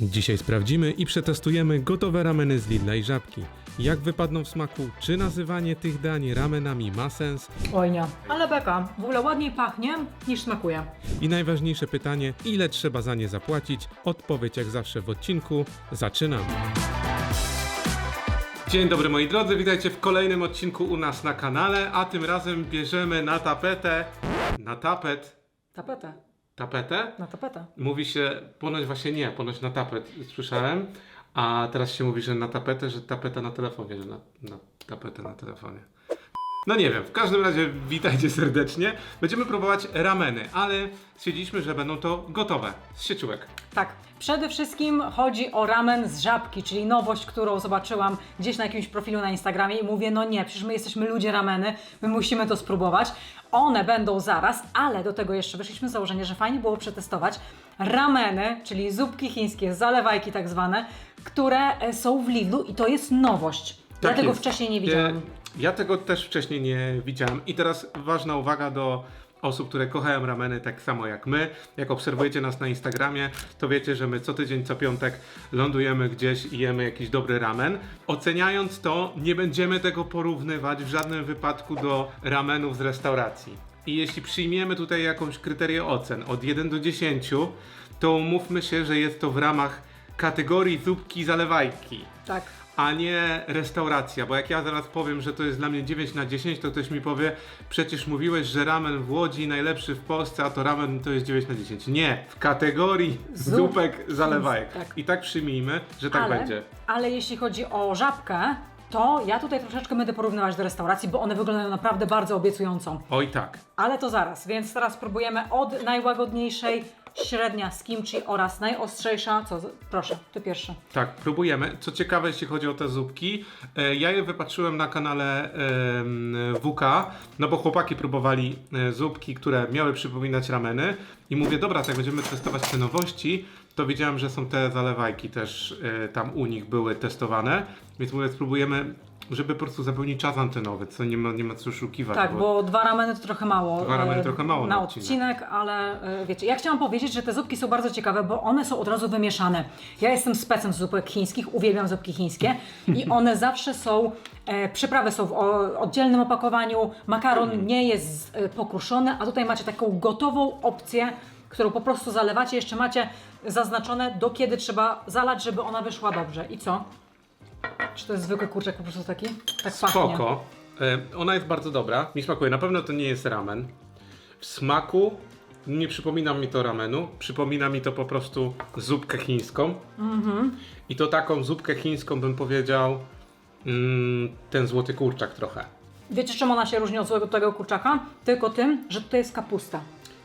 Dzisiaj sprawdzimy i przetestujemy gotowe rameny z Lidla i Żabki. Jak wypadną w smaku? Czy nazywanie tych dań ramenami ma sens? Oj nie. Ale beka, w ogóle ładniej pachnie niż smakuje. I najważniejsze pytanie, ile trzeba za nie zapłacić? Odpowiedź jak zawsze w odcinku. Zaczynamy. Dzień dobry moi drodzy, witajcie w kolejnym odcinku u nas na kanale, a tym razem bierzemy na tapetę, na tapet, Tapetę. Tapetę? Na tapetę. Mówi się, ponoć właśnie nie, ponoć na tapet słyszałem, a teraz się mówi, że na tapetę, że tapeta na telefonie, że na, na tapetę na telefonie. No nie wiem, w każdym razie witajcie serdecznie. Będziemy próbować rameny, ale stwierdziliśmy, że będą to gotowe, z sieciówek. Tak. Przede wszystkim chodzi o ramen z żabki, czyli nowość, którą zobaczyłam gdzieś na jakimś profilu na Instagramie i mówię, no nie, przecież my jesteśmy ludzie rameny, my musimy to spróbować. One będą zaraz, ale do tego jeszcze wyszliśmy z założenia, że fajnie było przetestować rameny, czyli zupki chińskie, zalewajki tak zwane, które e, są w Lidlu i to jest nowość. ja tego Tak jest. wcześniej nie widziałam. Ja, ja tego też wcześniej nie widziałem. I teraz ważna uwaga do osób, które kochają rameny tak samo jak my. Jak obserwujecie nas na Instagramie, to wiecie, że my co tydzień, co piątek lądujemy gdzieś i jemy jakiś dobry ramen. Oceniając to, nie będziemy tego porównywać w żadnym wypadku do ramenów z restauracji. I jeśli przyjmiemy tutaj jakąś kryterię ocen od 1 do 10, to umówmy się, że jest to w ramach kategorii zupki zalewajki Tak. A nie restauracja, bo jak ja zaraz powiem, że to jest dla mnie 9 na 10, to ktoś mi powie, przecież mówiłeś, że ramen w Łodzi najlepszy w Polsce, a to ramen to jest 9 na 10. Nie, w kategorii Zup- zupek zalewajek. tak. I tak przyjmijmy, że tak ale, będzie. Ale jeśli chodzi o żabkę, to ja tutaj troszeczkę będę porównywać do restauracji, bo one wyglądają naprawdę bardzo obiecująco. Oj tak. Ale to zaraz, więc teraz spróbujemy od najłagodniejszej, średnia z kimchi oraz najostrzejsza. Co? Proszę, ty pierwszy. Tak, próbujemy. Co ciekawe, jeśli chodzi o te zupki, e, ja je wypatrzyłem na kanale WK, no bo chłopaki próbowali e, zupki, które miały przypominać rameny i mówię, dobra, tak będziemy testować te nowości, to wiedziałem, że są te zalewajki też e, tam u nich były testowane, więc mówię, spróbujemy, żeby po prostu zapełnić czas antenowy, co nie ma, nie ma co oszukiwać. Tak, bo dwa rameny to trochę mało. Dwa rameny e, trochę mało na na odcinek, ale e, wiecie, ja chciałam powiedzieć, że te zupki są bardzo ciekawe, bo one są od razu wymieszane. Ja jestem specem z zupek chińskich, uwielbiam zupki chińskie i one zawsze są, e, przyprawy są w o, oddzielnym opakowaniu, makaron nie jest e, pokruszony, a tutaj macie taką gotową opcję, którą po prostu zalewacie, jeszcze macie zaznaczone do kiedy trzeba zalać, żeby ona wyszła dobrze. I co? Czy to jest zwykły kurczak po prostu taki? Tak pachnie. Spoko. E, Ona jest bardzo dobra. Mi smakuje. Na pewno to nie jest ramen. W smaku nie przypomina mi to ramenu. Przypomina mi to po prostu zupkę chińską. Mhm. I to taką zupkę chińską bym powiedział mm, ten złoty kurczak trochę. Wiecie, czym ona się różni od złego tego kurczaka? Tylko tym, że tutaj jest kapusta.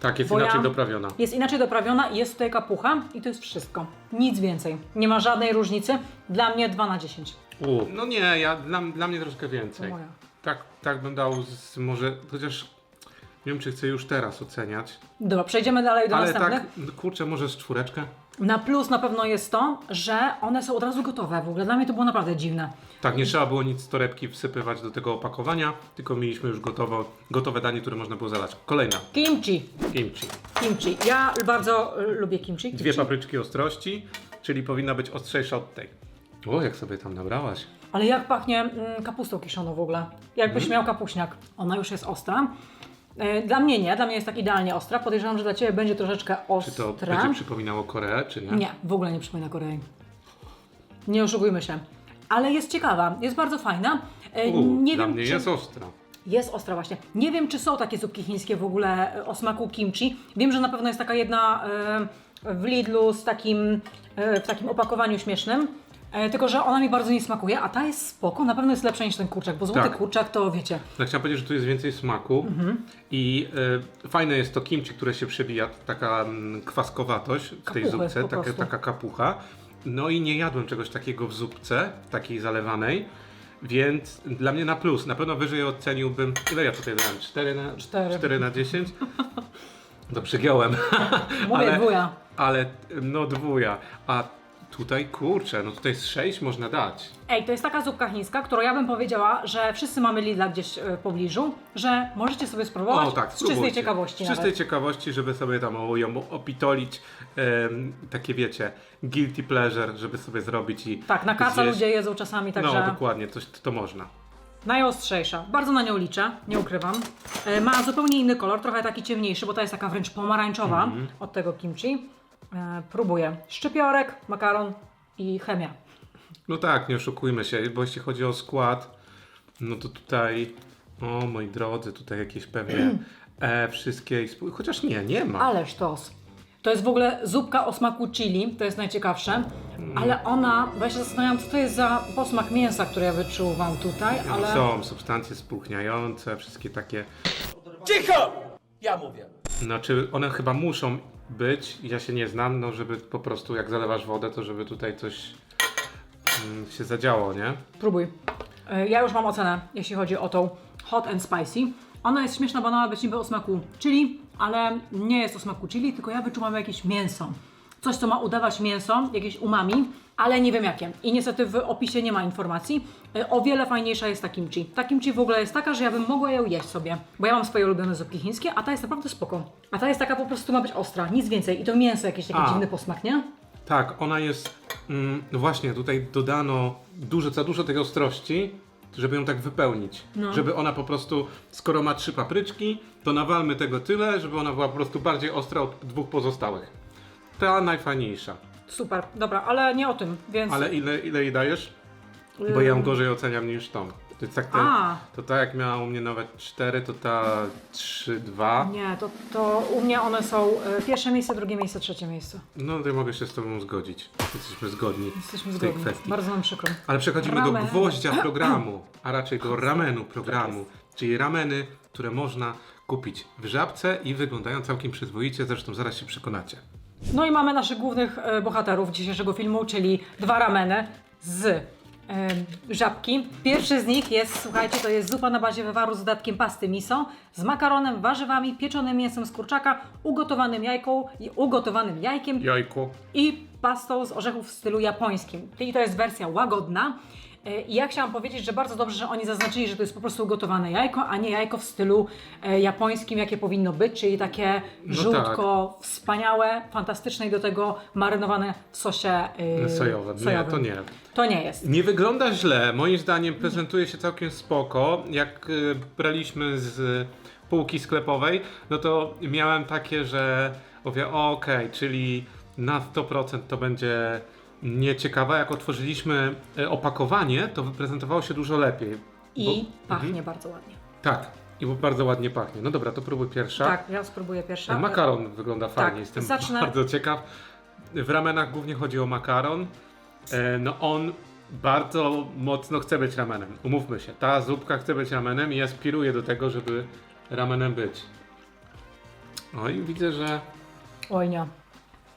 Tak, jest Bo inaczej ja- doprawiona. Jest inaczej doprawiona i jest tutaj kapucha i to jest wszystko. Nic więcej. Nie ma żadnej różnicy. Dla mnie 2 na 10. U, no nie, ja, dla, dla mnie troszkę więcej. moja. Tak, tak bym dał z, może, chociaż nie wiem czy chcę już teraz oceniać. Dobra, przejdziemy dalej do Ale następnych. tak, kurczę, może z czwóreczkę? Na plus na pewno jest to, że one są od razu gotowe. W ogóle dla mnie to było naprawdę dziwne. Tak, nie trzeba było nic z torebki wsypywać do tego opakowania, tylko mieliśmy już gotowo, gotowe danie, które można było zalać. Kolejna, Kimchi. kimchi. Kimchi. Ja bardzo y, lubię kimchi. Dwie kimchi. papryczki ostrości, czyli powinna być ostrzejsza od tej. O, jak sobie tam nabrałaś. Ale jak pachnie mm, kapustą kiszoną w ogóle. Jakbyś Mhm. miał kapuśniak. Ona już jest ostra. Y, Dla mnie nie, dla mnie jest tak idealnie ostra. Podejrzewam, że dla Ciebie będzie troszeczkę Czy to ostra. będzie przypominało Koreę, czy nie? Nie, w ogóle nie przypomina Korei. Nie oszukujmy się. Ale jest ciekawa, jest bardzo fajna. E, U, nie dla wiem, mnie czy... jest ostra. Jest ostra właśnie. Nie wiem, czy są takie zupki chińskie w ogóle e, o smaku kimchi. Wiem, że na pewno jest taka jedna e, w Lidlu z takim, e, w takim opakowaniu śmiesznym. E, tylko, że ona mi bardzo nie smakuje, a ta jest spoko. Na pewno jest lepsza niż ten kurczak, bo złoty Tak. kurczak to wiecie. No, chciałem powiedzieć, że tu jest więcej smaku Mhm. i e, fajne jest to kimchi, które się przebija, taka mm, kwaskowatość w tej Kapuchy zupce, po taka, prostu. taka kapucha. No i nie jadłem czegoś takiego w zupce, takiej zalewanej, więc dla mnie na plus. Na pewno wyżej oceniłbym, ile ja tutaj dałem? 4 na, Cztery. 4 na 10? To przegiąłem. Mówię Ale- dwuja. Ale no dwuja. A Tutaj kurczę, no tutaj z 6 można dać. Ej, to jest taka zupka chińska, którą ja bym powiedziała, że wszyscy mamy Lidla gdzieś e, w pobliżu, że możecie sobie spróbować tak, z czystej spróbujcie. ciekawości Z czystej nawet. ciekawości, żeby sobie tam o- ją opitolić, em, takie wiecie, guilty pleasure, żeby sobie zrobić i Tak, na kaca zjeść. ludzie jedzą czasami, No także dokładnie, coś to można. najostrzejsza. Bardzo na nią liczę, nie ukrywam. E, ma zupełnie inny kolor, trochę taki ciemniejszy, bo ta jest taka wręcz pomarańczowa Mhm. od tego kimchi. E, próbuję. Szczypiorek, makaron i chemia. No tak, nie oszukujmy się, bo jeśli chodzi o skład, no to tutaj, o moi drodzy, tutaj jakieś pewnie e, wszystkie, sp- chociaż nie, nie ma. Ale sztos. To jest w ogóle zupka o smaku chili, to jest najciekawsze, ale ona, bo ja się zastanawiam, co to jest za posmak mięsa, który ja wyczuwam tutaj, No, ale... Są substancje spróchniające, wszystkie takie, Cicho! Ja mówię. znaczy one chyba muszą być, ja się nie znam, no żeby po prostu jak zalewasz wodę, to żeby tutaj coś mm, się zadziało, nie? Próbuj. E, Ja już mam ocenę, jeśli chodzi o tą hot and spicy. Ona jest śmieszna, bo ona ma być niby o smaku chili, ale nie jest o smaku chili, tylko ja wyczuwam jakieś mięso. Coś, co ma udawać mięso, jakieś umami, ale nie wiem jakie. I niestety w opisie nie ma informacji. E, O wiele fajniejsza jest ta kimchi. Ta kimchi w ogóle jest taka, że ja bym mogła ją jeść sobie, bo ja mam swoje ulubione zupki chińskie, a ta jest naprawdę spoko. A ta jest taka po prostu ma być ostra, nic więcej. I to mięso jakieś taki A. dziwny posmak, nie? Tak, ona jest. Mm, no właśnie, tutaj dodano dużo, za dużo tej ostrości, żeby ją tak wypełnić. No. Żeby ona po prostu, skoro ma trzy papryczki, to nawalmy tego tyle, żeby ona była po prostu bardziej ostra od dwóch pozostałych. Ta najfajniejsza. Super, dobra, ale nie o tym, więc... Ale ile, ile jej dajesz? Bo ja ją gorzej oceniam niż tą. To jest tak A. to ta jak miała u mnie nawet 4, to ta 3, 2. Nie, to, to u mnie one są e, pierwsze miejsce, drugie miejsce, trzecie miejsce. No to ja mogę się z tobą zgodzić. Jesteśmy zgodni Jesteśmy w tej zgodni. kwestii. Bardzo nam przykro. Ale przechodzimy Ramen. do gwoździa programu, a raczej do ramenu programu, czyli rameny, które można kupić w żabce i wyglądają całkiem przyzwoicie, zresztą zaraz się przekonacie. No i mamy naszych głównych e, bohaterów dzisiejszego filmu, czyli dwa rameny z e, żabki. Pierwszy z nich jest, słuchajcie, to jest zupa na bazie wywaru z dodatkiem pasty miso, z makaronem, warzywami, pieczonym mięsem z kurczaka, ugotowanym jajką, i ugotowanym jajkiem Jajku. i pastą z orzechów w stylu japońskim. I to jest wersja łagodna. E, I ja chciałam powiedzieć, że bardzo dobrze, że oni zaznaczyli, że to jest po prostu ugotowane jajko, a nie jajko w stylu e, japońskim, jakie powinno być, czyli takie No żółtko, wspaniałe, fantastyczne i do tego marynowane w sosie e, Sojowym. Nie, to nie. To nie jest. Nie wygląda źle. Moim zdaniem prezentuje się całkiem spoko. Jak braliśmy z półki sklepowej, no to miałem takie, że mówię, okej, czyli na 100% to będzie nieciekawe. Jak otworzyliśmy y, opakowanie, to prezentowało się dużo lepiej. I Bo- pachnie Mhm. bardzo ładnie. Tak, i bo bardzo ładnie pachnie. No dobra, to próbuj pierwsza. Tak, ja spróbuję pierwsza. Makaron wygląda fajnie, Tak, jestem zacznę- bardzo ciekaw. W ramenach głównie chodzi o makaron. E, No on bardzo mocno chce być ramenem. Umówmy się, ta zupka chce być ramenem i aspiruje do tego, żeby ramenem być. No i widzę, że... Oj nie.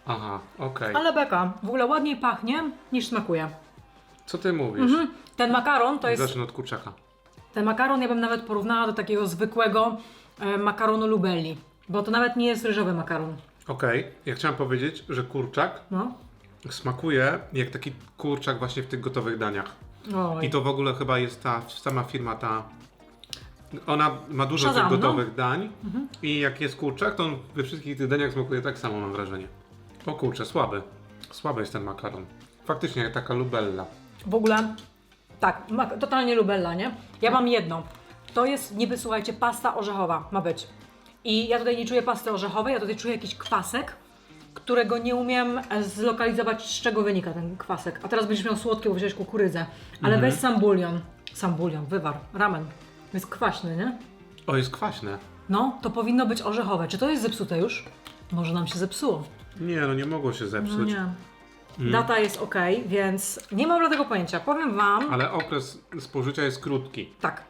Aha, okej. Ale beka, w ogóle ładniej pachnie niż smakuje. Co ty mówisz? Mhm. Ten makaron to jest Zacznę od kurczaka. Ten makaron ja bym nawet porównała do takiego zwykłego e, makaronu lubelli, bo to nawet nie jest ryżowy makaron. Okej, ja chciałem powiedzieć, że kurczak No. smakuje jak taki kurczak właśnie w tych gotowych daniach. Oj. I to w ogóle chyba jest ta sama firma, ta. Ona ma dużo Shazam, tych no. gotowych dań i jak jest kurczak, to on we wszystkich tych daniach smakuje tak samo, mam wrażenie. O kurczę, słaby. Słaby jest ten makaron. Faktycznie jak taka lubella. W ogóle, tak, mak- totalnie lubella, nie? Ja mam jedno. To jest niby, słuchajcie, pasta orzechowa ma być. I ja tutaj nie czuję pasty orzechowej, ja tutaj czuję jakiś kwasek, którego nie umiem e, zlokalizować, z czego wynika ten kwasek. A teraz będziesz miał słodkie, bo wziąłeś kukurydzę. Ale weź sam bulion. Sam bulion, wywar, ramen. Jest kwaśny, nie? O, jest kwaśne. No, to powinno być orzechowe. Czy to jest zepsute już? Może nam się zepsuło. Nie, no nie mogło się No zepsuć. nie. Data jest ok, więc nie mam dlatego pojęcia. Powiem Wam. Ale okres spożycia jest krótki. Tak.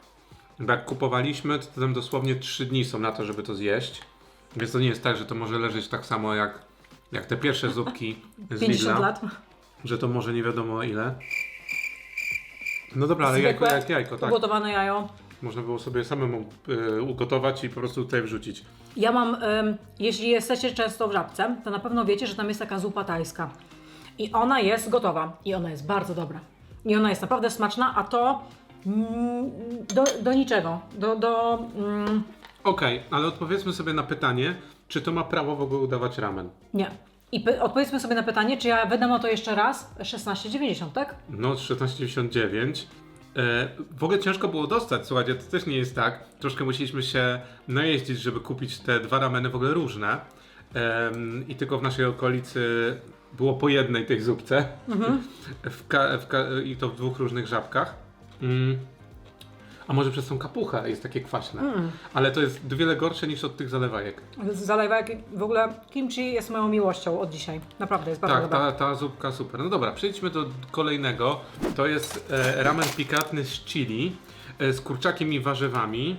Bo Jak kupowaliśmy, to tam dosłownie 3 dni są na to, żeby to zjeść. Więc to nie jest tak, że to może leżeć tak samo jak, jak te pierwsze zupki z 50 Lidla. lat. Że to może nie wiadomo ile. No dobra, ale jajko Zwykłe, jak jajko, tak. Ugotowane jajo. Można było sobie samemu y, ugotować i po prostu tutaj wrzucić. Ja mam, ym, jeśli jesteście często w żabce, to na pewno wiecie, że tam jest taka zupa tajska. I ona jest gotowa. I ona jest bardzo dobra. I ona jest naprawdę smaczna, a to mm, do, do niczego. Do, do, mm, Okej, ale odpowiedzmy sobie na pytanie, czy to ma prawo w ogóle udawać ramen? nie. I py- odpowiedzmy sobie na pytanie, czy ja wydam na to jeszcze raz 16,90, tak? No, 16,99. E, w ogóle ciężko było dostać, słuchajcie, to też nie jest tak. Troszkę musieliśmy się najeździć, żeby kupić te dwa rameny w ogóle różne. I tylko w naszej okolicy było po jednej tej zupce. W ka- w ka- I to w dwóch różnych żabkach. Mm. A może przez tą kapuchę jest takie kwaśne. Ale to jest wiele gorsze niż od tych zalewajek. Zalewek, w ogóle kimchi jest moją miłością od dzisiaj. Naprawdę, jest bardzo Tak, dobra. ta, ta zupka super. No dobra, przejdźmy do kolejnego. To jest e, ramen pikantny z chili, e, z kurczakiem i warzywami.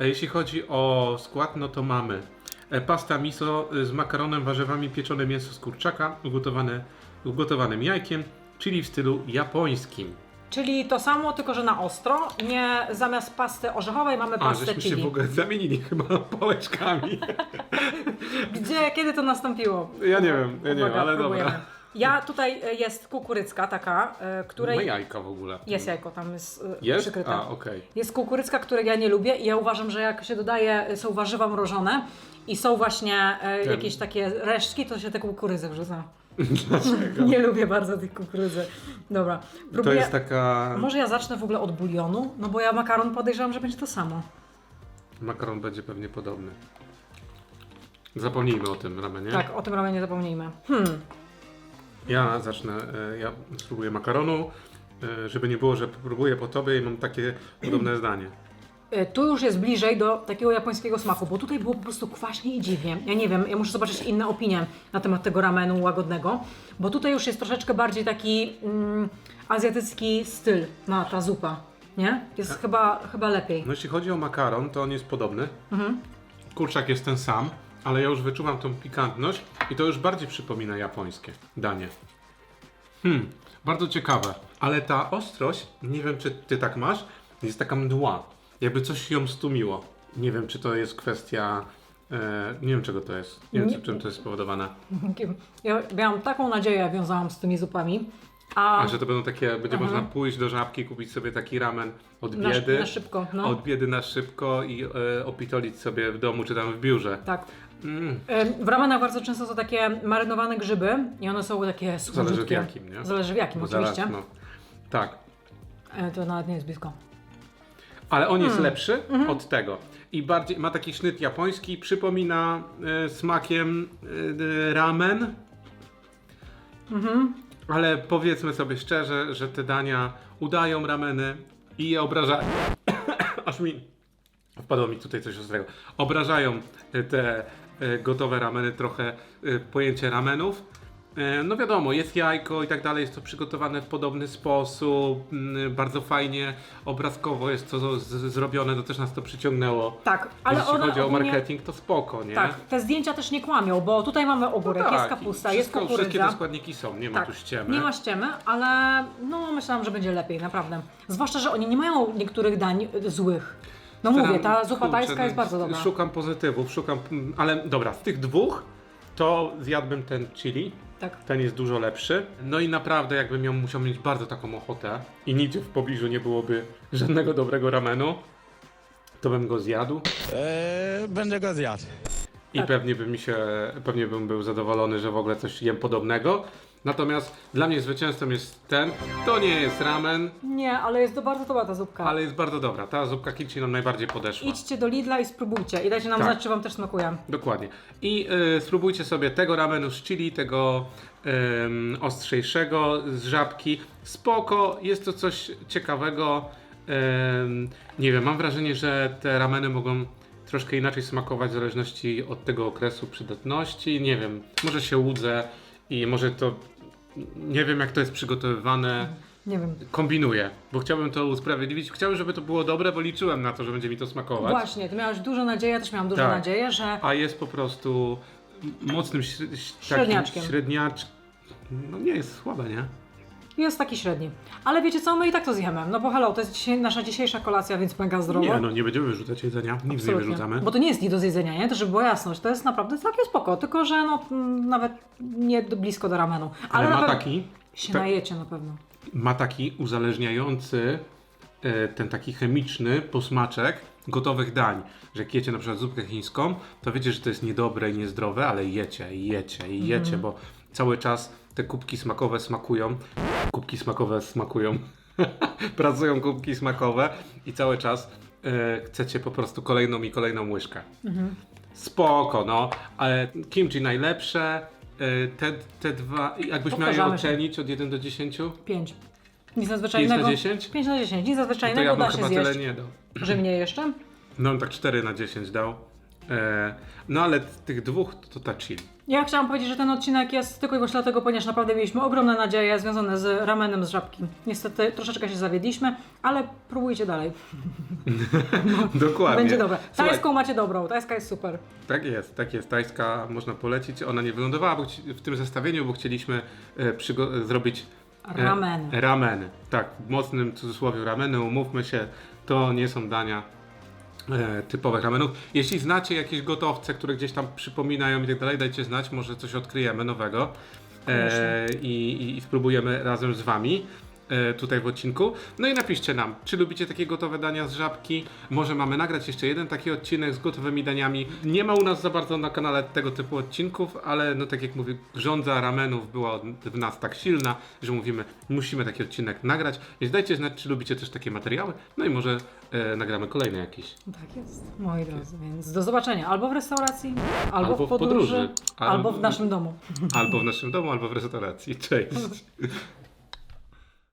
E, jeśli chodzi o skład, no to mamy e, pasta miso e, z makaronem, warzywami, pieczone mięso z kurczaka, ugotowane, ugotowanym jajkiem, czyli w stylu japońskim. Czyli to samo, tylko że na ostro. Nie zamiast pasty orzechowej mamy A, pastę żeśmy się chili. w ogóle zamienili chyba pałeczkami. Gdzie, kiedy to nastąpiło? Ja nie wiem, ja nie wiem, Uwaga, ale próbujemy. dobra. Ja tutaj e, jest kukurycka taka, e, której Ma jajka w ogóle. jest jajko tam jest, e, Jest? przykryte. A, okej. Jest kukurycka, której ja nie lubię i ja uważam, że jak się dodaje, e, są warzywa mrożone i są właśnie e, jakieś takie resztki, to się te kukurydzy wrzuca. Nie lubię bardzo tych kukurydzy. Dobra, To próbuję. jest taka... Może ja zacznę w ogóle od bulionu, no bo ja makaron podejrzewam, że będzie to samo. Makaron będzie pewnie podobny. Zapomnijmy o tym ramenie. Tak, o tym ramenie zapomnijmy. Hmm, Ja zacznę, e, ja spróbuję makaronu, e, żeby nie było, że próbuję po tobie i mam takie podobne zdanie. E, Tu już jest bliżej do takiego japońskiego smaku, bo tutaj było po prostu kwaśnie i dziwnie. Ja nie wiem, ja muszę zobaczyć inne opinie na temat tego ramenu łagodnego, bo tutaj już jest troszeczkę bardziej taki mm, azjatycki styl na ta zupa, nie? Jest chyba, chyba lepiej. No jeśli chodzi o makaron, to on jest podobny. Kurczak jest ten sam, ale ja już wyczuwam tą pikantność i to już bardziej przypomina japońskie danie. Hmm, bardzo ciekawe. Ale ta ostrość, nie wiem czy ty tak masz, jest taka mdła. Jakby coś ją stumiło. Nie wiem czy to jest kwestia... E, nie wiem czego to jest. Nie wiem Nie- czym to jest spowodowane. Ja miałam taką nadzieję, wiązałam z tymi zupami, a, A że to będą takie, będzie Aha. można pójść do żabki, kupić sobie taki ramen od na, biedy. na szybko, no. Od biedy na szybko i e, opitolić sobie w domu czy tam w biurze. Tak. Mm, W ramenach bardzo często są takie marynowane grzyby i one są takie zależy w suchutkie. jakim, nie? Zależy w jakim, Bo oczywiście. zaraz, no. Tak. E, To nawet nie jest blisko. Ale on Hmm. jest lepszy Mhm. od tego. I bardziej ma taki sznyt japoński, przypomina e, smakiem e, ramen. Mhm. Ale powiedzmy sobie szczerze, że te dania udają rameny i je obrażają. Aż mi wpadło mi tutaj coś ostrego. Obrażają e, te e, gotowe rameny trochę e, pojęcie ramenów. E, No wiadomo, jest jajko i tak dalej, jest to przygotowane w podobny sposób, mm, bardzo fajnie, obrazkowo jest to z- zrobione, to też nas to przyciągnęło. Tak, ale Jeśli one chodzi o ogólnie- marketing, to spoko, nie? Tak, te zdjęcia też nie kłamią, bo tutaj mamy ogórek, Tak, jest i kapusta, jest wszystko- Wszystkie te składniki są, nie ma Tak, tu ściemy. nie ma ściemy, ale no myślałam, że będzie lepiej, naprawdę. Zwłaszcza, że oni nie mają niektórych dań y, złych. No mówię, Staram- ta zupa kurczę, tajska no, jest bardzo dobra. Szukam pozytywów, szukam, mm, ale dobra, z tych dwóch to zjadłbym ten chili. Tak. Ten jest dużo lepszy. No i naprawdę, jakbym miał, musiał mieć bardzo taką ochotę i nigdzie w pobliżu nie byłoby żadnego dobrego ramenu, to bym go zjadł Eee, będę go zjadł. i Tak. pewnie by mi się, pewnie bym był zadowolony, że w ogóle coś jem podobnego. Natomiast dla mnie zwycięzcą jest ten. To nie jest ramen, Nie, ale jest to bardzo dobra ta zupka. ale jest bardzo dobra. Ta zupka kimchi nam najbardziej podeszła. Idźcie do Lidla i spróbujcie i dajcie nam Tak. znać, czy wam też smakuje. Dokładnie. I y, spróbujcie sobie tego ramenu z chili, tego ym, ostrzejszego z żabki. Spoko, jest to coś ciekawego. Ym, nie wiem, mam wrażenie, że te rameny mogą troszkę inaczej smakować w zależności od tego okresu przydatności. Nie wiem, może się łudzę i może to. Nie wiem, jak to jest przygotowywane. Nie wiem. Kombinuję, bo chciałbym to usprawiedliwić. Chciałbym, żeby to było dobre, bo liczyłem na to, że będzie mi to smakować. Właśnie, ty miałeś dużo nadziei, ja też miałam dużo Tak. nadzieję, że A jest po prostu mocnym Średniaczkiem. Średniacz... No nie jest słabe, nie? Jest taki średni. Ale wiecie co, my i tak to zjemy. No bo hello, to jest dzisiaj, nasza dzisiejsza kolacja, więc mega zdrowo. Nie, no nie będziemy wyrzucać jedzenia, nic nie Absolutnie. wyrzucamy. Bo to nie jest nic do zjedzenia, nie? To żeby była jasność. To jest naprawdę całkiem spoko, tylko że no mm, nawet nie blisko do ramenu. Ale na ma taki, się tak- najecie na pewno. ma taki uzależniający, e, ten taki chemiczny posmaczek gotowych dań. Że jak jecie na przykład zupkę chińską, to wiecie, że to jest niedobre i niezdrowe, ale jecie jecie jecie, Mhm. bo cały czas te kubki smakowe smakują. Kubki smakowe smakują. Pracują kubki smakowe i cały czas e, chcecie po prostu kolejną i kolejną łyżkę. Mhm. Spoko, no. Ale kimchi najlepsze. e, Te, te dwa, jakbyś miał je Powtarzamy się. ocenić od 1 do 10? Pięć. Nic nadzwyczajnego. 5 na 10? 5 na 10. Nic To nadzwyczajnego ja bym da się chyba zjeść. tyle nie dał. Że mnie jeszcze? No bym tak 4 na 10 dał. E, no ale tych dwóch to ta chill. Ja chciałam powiedzieć, że ten odcinek jest tylko i wyłącznie dlatego, ponieważ naprawdę mieliśmy ogromne nadzieje związane z ramenem z żabki. Niestety troszeczkę się zawiedliśmy, ale próbujcie dalej. Dokładnie. Będzie dobre. Słuchaj, Tajską macie dobrą, tajska jest super. tak jest, tak jest. Tajska można polecić. Ona nie wylądowała w tym zestawieniu, bo chcieliśmy e, przygo- zrobić e, Rameny. rameny. Tak, w mocnym cudzysłowie rameny. Umówmy się, to nie są dania e, typowych ramenów. Jeśli znacie jakieś gotowce, które gdzieś tam przypominają i tak dalej, dajcie znać, może coś odkryjemy nowego e, i, i, i spróbujemy razem z Wami. E, Tutaj w odcinku. No i napiszcie nam, czy lubicie takie gotowe dania z żabki. Może mamy nagrać jeszcze jeden taki odcinek z gotowymi daniami. Nie ma u nas za bardzo na kanale tego typu odcinków, ale no tak jak mówię, żądza ramenów była w nas tak silna, że mówimy, musimy taki odcinek nagrać. Więc dajcie znać, czy lubicie też takie materiały. No i może e, nagramy kolejny jakiś. Tak jest, moi drodzy. Więc do zobaczenia albo w restauracji, albo, Albo w podróży, albo- w naszym domu. Albo w naszym domu, albo w restauracji. Cześć!